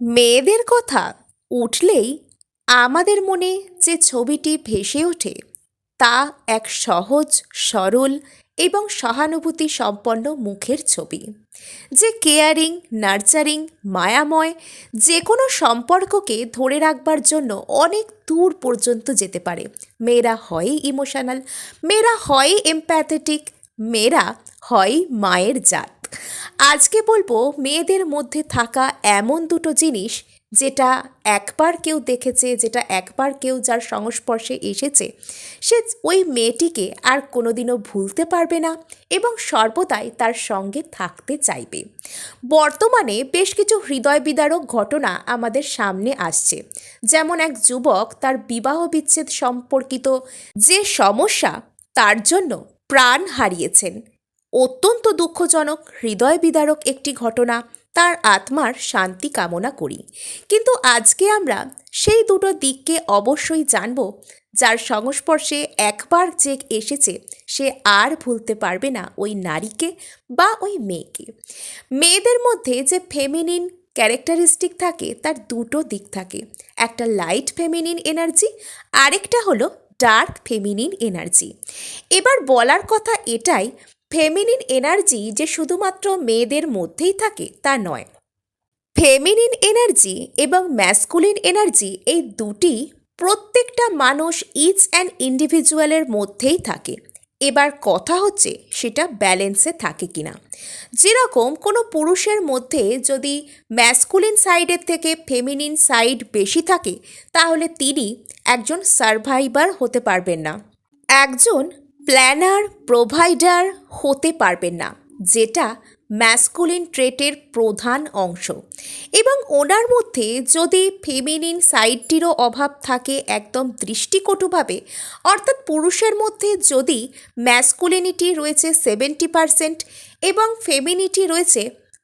মেয়েদের কথা উঠলেই আমাদের মনে যে ছবিটি ভেসে ওঠে, তা এক সহজ, সরল এবং সহানুভূতি সম্পন্ন মুখের ছবি। যে কেয়ারিং, নার্চারিং, মায়াময় যে কোনো সম্পর্ককে ধরে রাখবার জন্য অনেক দূর পর্যন্ত যেতে পারে। মেয়েরা হয়ই ইমোশনাল, মেয়েরা হয়ই এমপ্যাথেটিক, মেয়েরা হয় মায়ের জাত। আজকে বলব, মেয়েদের মধ্যে থাকা এমন দুটো জিনিস যেটা একবার কেউ দেখেছে, যেটা একবার কেউ যার সংস্পর্শে এসেছে, সে ওই মেয়েটিকে আর কোনোদিনও ভুলতে পারবে না এবং সর্বদাই তার সঙ্গে থাকতে চাইবে। বর্তমানে বেশ কিছু হৃদয় বিদারক ঘটনা আমাদের সামনে আসছে। যেমন এক যুবক তার বিবাহ বিচ্ছেদ সম্পর্কিত যে সমস্যা, তার জন্য প্রাণ হারিয়েছেন। অত্যন্ত দুঃখজনক, হৃদয় বিদারক একটি ঘটনা, তার আত্মার শান্তি কামনা করি। কিন্তু আজকে আমরা সেই দুটো দিককে অবশ্যই জানব, যার সংস্পর্শে একবার যে এসেছে, সে আর ভুলতে পারবে না ওই নারীকে বা ওই মেয়েকে। মেয়েদের মধ্যে যে ফেমিনিন ক্যারেক্টারিস্টিক থাকে, তার দুটো দিক থাকে। একটা লাইট ফেমিনিন এনার্জি আরেকটা হলো ডার্ক ফেমিনিন এনার্জি এবার বলার কথা এটাই ফেমিনিন এনার্জি যে শুধুমাত্র মেয়েদের মধ্যেই থাকে, তা নয়। ফেমিনিন এনার্জি এবং ম্যাসকুলিন এনার্জি এই দুটি প্রত্যেকটা মানুষ ইচ অ্যান্ড ইন্ডিভিজুয়ালের মধ্যেই থাকে। এবার কথা হচ্ছে সেটা ব্যালেন্সে থাকে কিনা। যেরকম কোনো পুরুষের মধ্যে যদি ম্যাসকুলিন সাইডের থেকে ফেমিনিন সাইড বেশি থাকে, তাহলে তিনি একজন সার্ভাইভার হতে পারবেন না। একজন প্ল্যানার প্রোভাইডার হতে পারবেন না, যেটা ম্যাসকুলিন ট্রেটের প্রধান অংশ। এবং ওনার মধ্যে যদি ফেমিনিন সাইডটিরও অভাব থাকে একদম দৃষ্টিকটুভাবে, অর্থাৎ পুরুষের মধ্যে যদি ম্যাসকুলিনিটি রয়েছে সেভেন্টি পারসেন্ট এবং ফেমিনিটি রয়েছে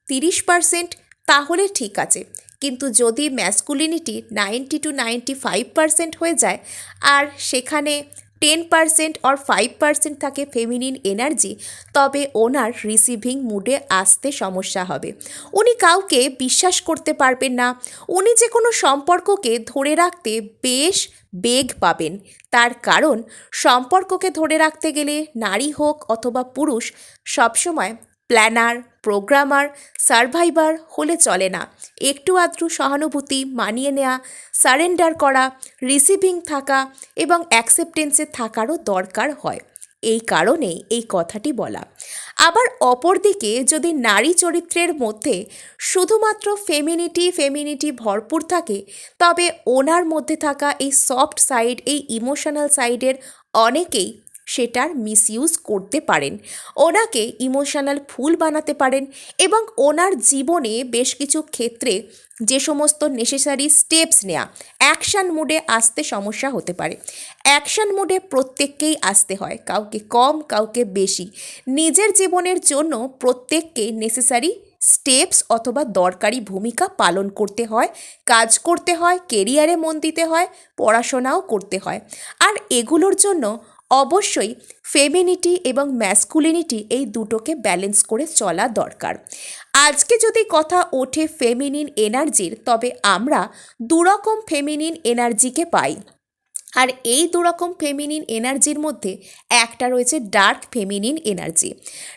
তিরিশ পারসেন্ট, তাহলে ঠিক আছে। কিন্তু যদি masculinity ninety to ninety five percent হয়ে যায়, আর সেখানে ten percent or five percent থাকে ফেমিনিন এনার্জি তবে ওনার রিসিভিং মুডে আসতে সমস্যা হবে। উনি কাউকে বিশ্বাস করতে পারবেন না। উনি যে কোনো সম্পর্ককে ধরে রাখতে বেশ বেগ পাবেন। তার কারণ, সম্পর্ককে ধরে রাখতে গেলে নারী হোক অথবা পুরুষ, সবসময় প্ল্যানার প্রোগ্রামার সার্ভাইভার হলে চলে না। একটু আধটু সহানুভূতি মানিয়ে নেওয়া সারেন্ডার করা রিসিভিং থাকা এবং অ্যাকসেপ্টেন্সে থাকারও দরকার হয়। এই কারণেই এই কথাটি বলা। আবার অপরদিকে যদি নারী চরিত্রের মধ্যে শুধুমাত্র ফেমিনিটি ফেমিনিটি ভরপুর থাকে, তবে ওনার মধ্যে থাকা এই সফট সাইড এই ইমোশনাল সাইডের অনেকেই সেটার মিসইউজ করতে পারেন। ওনাকে ইমোশনাল ফুল বানাতে পারেন এবং ওনার জীবনে বেশ কিছু ক্ষেত্রে যে সমস্ত নেসেসারি স্টেপস নেওয়া অ্যাকশান মুডে আসতে সমস্যা হতে পারে। অ্যাকশান মুডে প্রত্যেককেই আসতে হয়, কাউকে কম, কাউকে বেশি। নিজের জীবনের জন্য প্রত্যেককে নেসেসারি স্টেপস অথবা দরকারি ভূমিকা পালন করতে হয়, কাজ করতে হয় কেরিয়ারে মন দিতে হয়, পড়াশোনাও করতে হয়। আর এগুলোর জন্য অবশ্যই ফেমিনিটি এবং ম্যাসকুলিনিটি এই দুটোকে ব্যালেন্স করে চলা দরকার। আজকে যদি কথা ওঠে ফেমিনিন এনার্জির, তবে আমরা দুরকম ফেমিনিন এনার্জিকে পাই। আর এই দুরকম ফেমিনিন এনার্জির মধ্যে একটা রয়েছে ডার্ক ফেমিনিন এনার্জি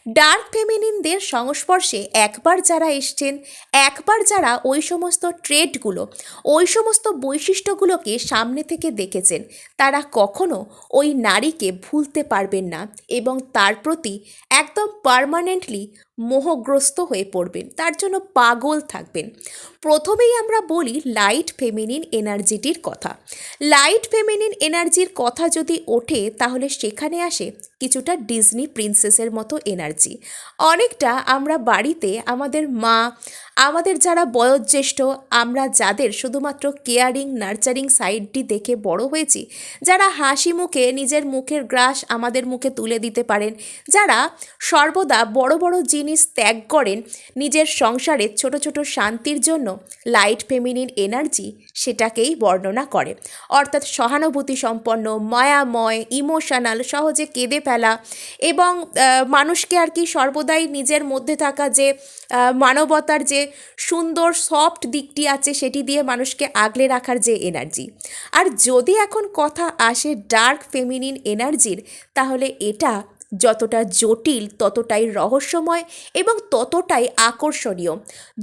ডার্ক ফেমিনিনদের সংস্পর্শে একবার যারা এসছেন, একবার যারা ওই সমস্ত ট্রেডগুলো ওই সমস্ত বৈশিষ্ট্যগুলোকে সামনে থেকে দেখেছেন, তারা কখনো ওই নারীকে ভুলতে পারবেন না এবং তার প্রতি একদম পারমানেন্টলি মোহগ্রস্ত হয়ে পড়বেন। তার জন্য পাগল থাকবেন। প্রথমেই আমরা বলি লাইট ফেমিনিন এনার্জিটির কথা। লাইট ফেমিনিন এনার্জির কথা যদি ওঠে তাহলে সেখানে আসে কিছুটা ডিজনি প্রিন্সেসের মতো এনার্জি অনেকটা আমরা বাড়িতে আমাদের মা, আমাদের যারা বয়োজ্যেষ্ঠ, আমরা যাদের শুধুমাত্র কেয়ারিং নার্চারিং সাইডটি দেখে বড় হয়েছি, যারা হাসি মুখে নিজের মুখের গ্রাস আমাদের মুখে তুলে দিতে পারেন, যারা সর্বদা বড় বড় জিনিস ত্যাগ করেন, নিজের সংসারের ছোট ছোট শান্তির জন্য লাইট ফেমিনিন এনার্জি সেটাকেই বর্ণনা করে। অর্থাৎ সহানুভূতি সম্পন্ন মায়াময় ইমোশনাল সহজে কেঁদে ফেলা এবং মানুষকে আর কি সর্বদাই নিজের মধ্যে থাকা যে মানবতার যে সুন্দর সফট দিকটি আছে, সেটি দিয়ে মানুষকে আগলে রাখার যে এনার্জি আর যদি এখন কথা আসে ডার্ক ফেমিনিন এনার্জির তাহলে এটা যতটা জটিল, ততটাই রহস্যময় এবং ততটাই আকর্ষণীয়।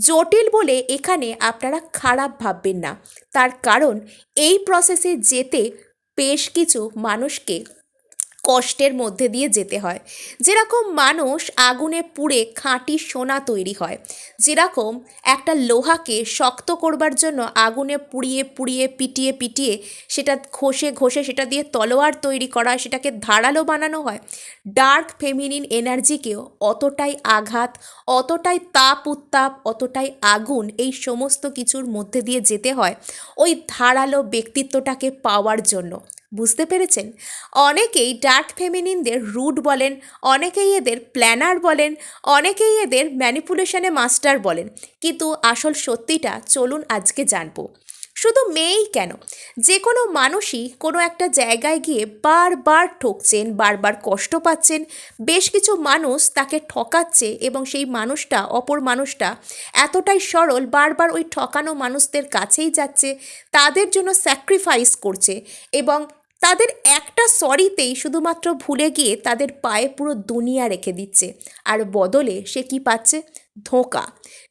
জটিল বলে এখানে আপনারা খারাপ ভাববেন না। তার কারণ, এই প্রসেসে যেতে বেশ কিছু মানুষকে কষ্টের মধ্যে দিয়ে যেতে হয়। যেরকম মানুষ আগুনে পুড়ে খাঁটি সোনা তৈরি হয়, যেরকম একটা লোহাকে শক্ত করবার জন্য আগুনে পুড়িয়ে পুড়িয়ে পিটিয়ে পিটিয়ে সেটা ঘষে ঘষে সেটা দিয়ে তলোয়ার তৈরি করা সেটাকে ধারালো বানানো হয়, ডার্ক ফেমিনিন এনার্জিকেও অতটাই আঘাত, অতটাই তাপ উত্তাপ, অতটাই আগুন এই সমস্ত কিছুর মধ্যে দিয়ে যেতে হয়, ওই ধারালো ব্যক্তিত্বটাকে পাওয়ার জন্য। বুঝতে পেরেছেন? অনেকেই ডার্ক ফেমিনিনদের রুট বলেন, অনেকেই এদের প্ল্যানার বলেন, অনেকেই এদের ম্যানিপুলেশনে মাস্টার বলেন। কিন্তু আসল সত্যিটা চলুন আজকে জানব। শুধু মেয়েই কেন? যে কোনো মানুষই কোনো একটা জায়গায় গিয়ে বারবার ঠকছেন, বারবার কষ্ট পাচ্ছেন, বেশ কিছু মানুষ তাকে ঠকাচ্ছে এবং সেই মানুষটা, অপর মানুষটা এতটাই সরল, বারবার ওই ঠকানো মানুষদের কাছেই যাচ্ছে, তাদের জন্য স্যাক্রিফাইস করছে এবং তাদের একটা সরিতেই শুধুমাত্র ভুলে গিয়ে তাদের পায়ে পুরো দুনিয়া রেখে দিচ্ছে। আর বদলে সে কি পাচ্ছে? ধোঁকা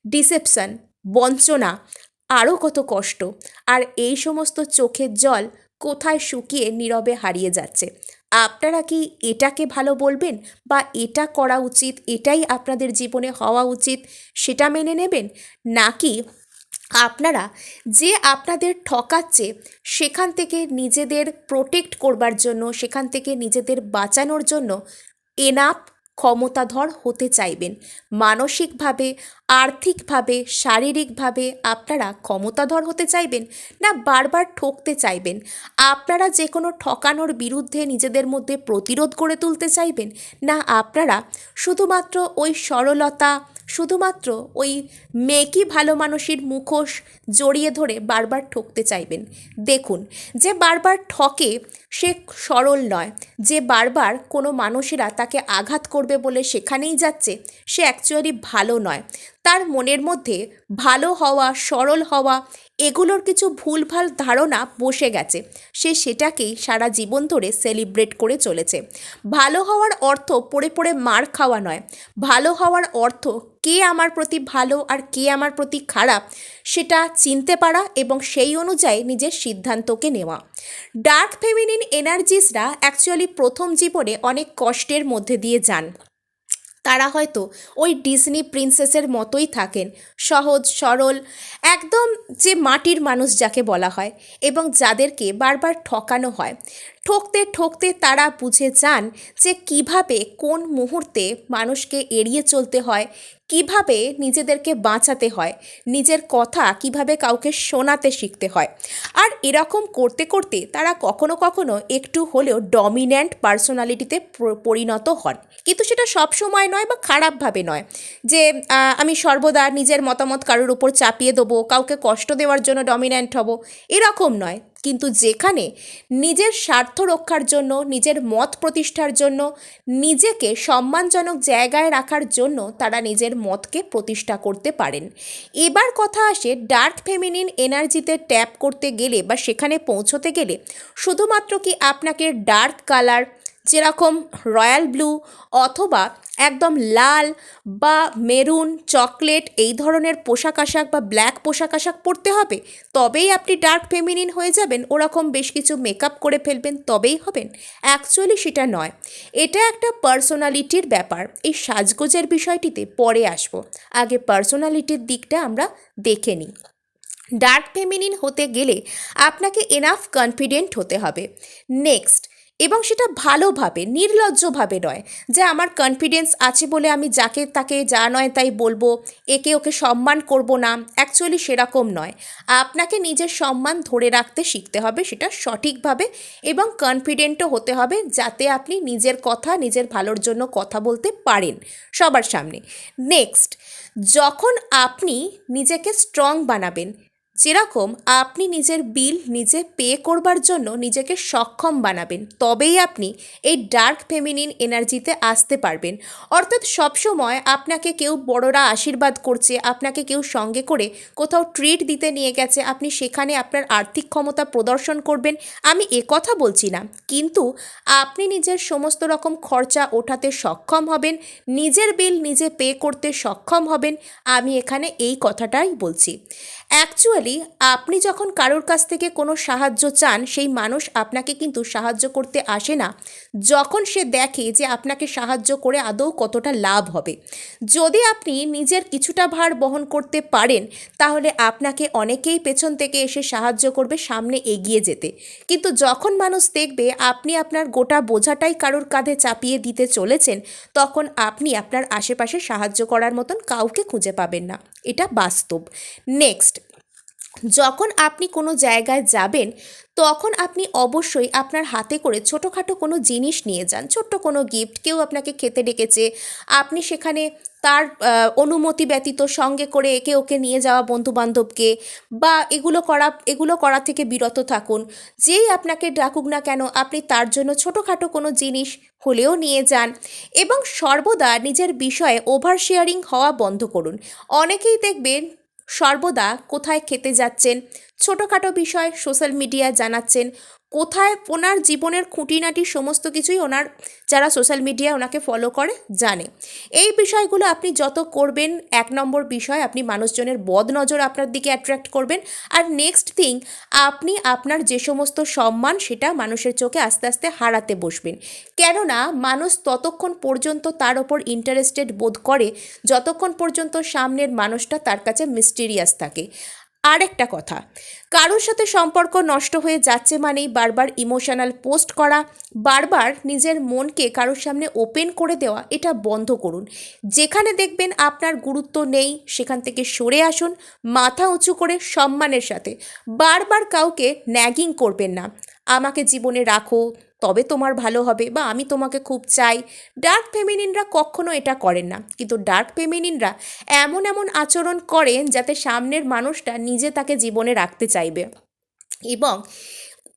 ডিসেপশন বঞ্চনা আরও কত কষ্ট। আর এই সমস্ত চোখের জল কোথায় শুকিয়ে নীরবে হারিয়ে যাচ্ছে? আপনারা কি এটাকে ভালো বলবেন বা এটা করা উচিত, এটাই আপনাদের জীবনে হওয়া উচিত, সেটা মেনে নেবেন? নাকি আপনারা যে আপনাদের ঠকাচ্ছে, সেখান থেকে নিজেদের প্রোটেক্ট করবার জন্য, সেখান থেকে নিজেদের বাঁচানোর জন্য এনাফ ক্ষমতাধর হতে চাইবেন। মানসিকভাবে, আর্থিকভাবে, শারীরিকভাবে আপনারা ক্ষমতাধর হতে চাইবেন না বারবার ঠকতে চাইবেন। আপনারা যে কোনো ঠকানোর বিরুদ্ধে নিজেদের মধ্যে প্রতিরোধ গড়ে তুলতে চাইবেন না, আপনারা শুধুমাত্র ওই সরলতা শুধুমাত্র ওই মেকি ভালো মানুষের মুখোশ জড়িয়ে ধরে বারবার ঠকতে চাইবেন। দেখুন, যে বারবার ঠকে সে সরল নয়। যে বারবার কোনো মানুষেরা তাকে আঘাত করবে বলে সেখানেই যাচ্ছে, সে অ্যাকচুয়ালি ভালো নয়। তার মনের মধ্যে ভালো হওয়া, সরল হওয়া এগুলোর কিছু ভুলভাল ধারণা বসে গেছে। সে সেটাকেই সারা জীবন ধরে সেলিব্রেট করে চলেছে। ভালো হওয়ার অর্থ পড়ে পড়ে মার খাওয়া নয়। ভালো হওয়ার অর্থ কে আমার প্রতি ভালো আর কে আমার প্রতি খারাপ সেটা চিনতে পারা এবং সেই অনুযায়ী নিজের সিদ্ধান্তকে নেওয়া। ডার্ক ফেমিনিন এনার্জিসরা অ্যাকচুয়ালি প্রথম জীবনে অনেক কষ্টের মধ্যে দিয়ে যান। তারা হয়তো ওই ডিজনি প্রিন্সেসের মতোই থাকেন, সহজ, সরল, একদম যে মাটির মানুষ যাকে বলা হয় এবং যাদেরকে বারবার ঠকানো হয়। ঠকতে ঠকতে তারা বুঝে যান যে কীভাবে, কোন মুহূর্তে মানুষকে এড়িয়ে চলতে হয় কীভাবে নিজেদেরকে বাঁচাতে হয়, নিজের কথা কীভাবে কাউকে শোনাতে শিখতে হয়। আর এরকম করতে করতে তারা কখনো কখনো একটু হলেও ডমিন্যান্ট পার্সোনালিটিতে পরিণত হন। কিন্তু সেটা সব সময় নয় বা খারাপভাবে নয় যে আমি সর্বদা নিজের মতামত কারোর উপর চাপিয়ে দেবো, কাউকে কষ্ট দেওয়ার জন্য ডমিন্যান্ট হব, এরকম নয়। কিন্তু যেখানে নিজের স্বার্থ রক্ষার জন্য, নিজের মত প্রতিষ্ঠার জন্য, নিজেকে সম্মানজনক জায়গায় রাখার জন্য তারা নিজের মতকে প্রতিষ্ঠা করতে পারেন। এবার কথা আসে ডার্ক ফেমিনিন এনার্জিতে ট্যাপ করতে গেলে বা সেখানে পৌঁছতে গেলে, শুধুমাত্র কি আপনাকে ডার্ক কালার যেরকম রয়্যাল ব্লু অথবা একদম লাল বা মেরুন, চকলেট এই ধরনের পোশাক আশাক বা ব্ল্যাক পোশাক আশাক পরতে হবে, তবেই আপনি ডার্ক ফেমিনিন হয়ে যাবেন, ওরকম বেশ কিছু মেকআপ করে ফেলবেন, তবেই হবেন। অ্যাকচুয়ালি সেটা নয়, এটা একটা পার্সোনালিটির ব্যাপার, এই সাজগোজের বিষয়টিতে পরে আসব। আগে পার্সোনালিটির দিকটা আমরা দেখে নিই। ডার্ক ফেমিনিন হতে গেলে আপনাকে এনাফ কনফিডেন্ট হতে হবে। নেক্সট এবং সেটা ভালোভাবে, নির্লজ্জভাবে নয় যে আমার কনফিডেন্স আছে বলে আমি যাকে, তাকে যা নয় তাই বলব, একে ওকে সম্মান করব না অ্যাকচুয়ালি সেরকম নয়। আপনাকে নিজের সম্মান ধরে রাখতে শিখতে হবে, সেটা সঠিকভাবে এবং কনফিডেন্টও হতে হবে যাতে আপনি নিজের কথা, নিজের ভালোর জন্য কথা বলতে পারেন সবার সামনে। নেক্সট যখন আপনি নিজেকে স্ট্রং বানাবেন যেরকম আপনি নিজের বিল নিজে পে করবার জন্য নিজেকে সক্ষম বানাবেন, তবেই আপনি এই ডার্ক ফেমিনিন এনার্জিতে আসতে পারবেন। অর্থাৎ সবসময় আপনাকে কেউ বড়রা আশীর্বাদ করছে, আপনাকে কেউ সঙ্গে করে কোথাও ট্রিট দিতে নিয়ে গেছে, আপনি সেখানে আপনার আর্থিক ক্ষমতা প্রদর্শন করবেন। আমি কথা বলছি না, কিন্তু আপনি নিজের সমস্ত রকম খরচা ওঠাতে সক্ষম হবেন, নিজের বিল নিজে পে করতে সক্ষম হবেন, আমি এখানে এই কথাটাই বলছি। অ্যাকচুয়ালি আপনি যখন কারোর কাছ থেকে কোনো সাহায্য চান, সেই মানুষ আপনাকে কিন্তু সাহায্য করতে আসে না। যখন সে দেখে যে আপনাকে সাহায্য করে আদৌ কতটা লাভ হবে। যদি আপনি নিজের কিছুটা ভার বহন করতে পারেন, তাহলে আপনাকে অনেকেই পেছন থেকে এসে সাহায্য করবে সামনে এগিয়ে যেতে। কিন্তু যখন মানুষ দেখবে আপনি আপনার গোটা বোঝাটাই কারোর কাঁধে চাপিয়ে দিতে চলেছেন, তখন আপনি আপনার আশেপাশে সাহায্য করার মতন কাউকে খুঁজে পাবেন না। এটা বাস্তব। নেক্সট যখন আপনি কোনো জায়গায় যাবেন, তখন আপনি অবশ্যই আপনার হাতে করে ছোটোখাটো কোনো জিনিস নিয়ে যান। ছোট্ট কোনো গিফট কেউ আপনাকে খেতে ডেকেছে, আপনি সেখানে তার অনুমতি ব্যতীত সঙ্গে করে একে ওকে নিয়ে যাওয়া বন্ধু বান্ধবকে বা এগুলো করা এগুলো করা থেকে বিরত থাকুন। যেই আপনাকে ডাকুক না কেন, আপনি তার জন্য ছোটোখাটো কোনো জিনিস হলেও নিয়ে যান এবং সর্বদা নিজের বিষয়ে ওভার শেয়ারিং হওয়া বন্ধ করুন। অনেকেই দেখবেন সর্বদা কোথায় খেতে যাচ্ছেন? ছোটোখাটো বিষয় সোশ্যাল মিডিয়ায় জানাচ্ছেন, কোথায় ওনার জীবনের খুঁটিনাটি সমস্ত কিছুই ওনার, যারা সোশ্যাল মিডিয়া ওনাকে ফলো করে, জানে। এই বিষয়গুলো আপনি যত করবেন, এক নম্বর বিষয় আপনি মানুষজনের বদ নজর আপনার দিকে অ্যাট্রাক্ট করবেন। আর নেক্সট থিং আপনি আপনার যে সমস্ত সম্মান সেটা মানুষের চোখে আস্তে আস্তে হারাতে বসবেন। কেননা মানুষ ততক্ষণ পর্যন্ত তার ওপর ইন্টারেস্টেড বোধ করে, যতক্ষণ পর্যন্ত সামনের মানুষটা তার কাছে মিস্টিরিয়াস থাকে। আরেকটা কথা, কারোর সাথে সম্পর্ক নষ্ট হয়ে যাচ্ছে মানেই বারবার ইমোশনাল পোস্ট করা, বারবার নিজের মনকে কারোর সামনে ওপেন করে দেওয়া, এটা বন্ধ করুন। যেখানে দেখবেন আপনার গুরুত্ব নেই, সেখান থেকে সরে আসুন, মাথা উঁচু করে সম্মানের সাথে। বারবার কাউকে ন্যাগিং করবেন না। আমাকে জীবনে রাখো তবে তোমার ভালো হবে বা আমি তোমাকে খুব চাই। ডার্ক ফেমিনিনরা কখনো এটা করেন না। কিন্তু ডার্ক ফেমিনিনরা এমন এমন আচরণ করেন যাতে সামনের মানুষটা নিজে তাকে জীবনে রাখতে চাইবে। এবং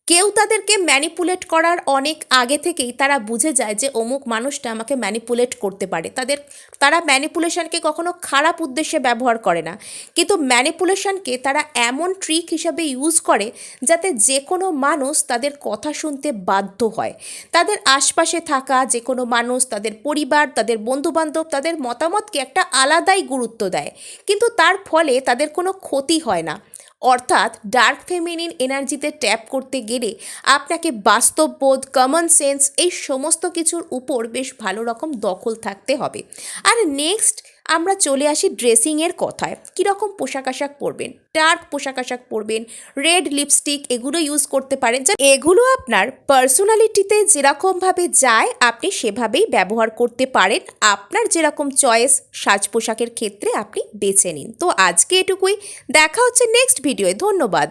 কেউ তাদেরকে ম্যানিপুলেট করার অনেক আগে থেকেই তারা বুঝে যায় যে অমুক মানুষটা আমাকে ম্যানিপুলেট করতে পারে। তাদের, তারা ম্যানিপুলেশনকে কখনো খারাপ উদ্দেশ্যে ব্যবহার করে না। কিন্তু ম্যানিপুলেশনকে তারা এমন ট্রিক হিসাবে ইউজ করে যাতে যে কোনো মানুষ তাদের কথা শুনতে বাধ্য হয়। তাদের আশপাশে থাকা যে কোনো মানুষ, তাদের পরিবার, তাদের বন্ধুবান্ধব, তাদের মতামতকে একটা আলাদাই গুরুত্ব দেয়। কিন্তু তার ফলে তাদের কোনো ক্ষতি হয় না। অর্থাৎ ডার্ক ফেমিনিন এনার্জিতে ট্যাপ করতে গেলে আপনাকে বাস্তববোধ কমন সেন্স এই সমস্ত কিছুর উপর বেশ ভালো রকম দখল থাকতে হবে। আর নেক্সট আমরা চলে আসি ড্রেসিংয়ের কথায়। কীরকম পোশাক আশাক পরবেন? ডার্ক পোশাক আশাক পরবেন? Red lipstick? এগুলো ইউজ করতে পারেন। যা এগুলো আপনার পার্সোনালিটিতে যেরকমভাবে যায়, আপনি সেভাবেই ব্যবহার করতে পারেন। আপনার যেরকম চয়েস সাজ পোশাকের ক্ষেত্রে আপনি বেছে নিন। তো আজকে এটুকুই। দেখা হচ্ছে নেক্সট ভিডিওয়ে ধন্যবাদ।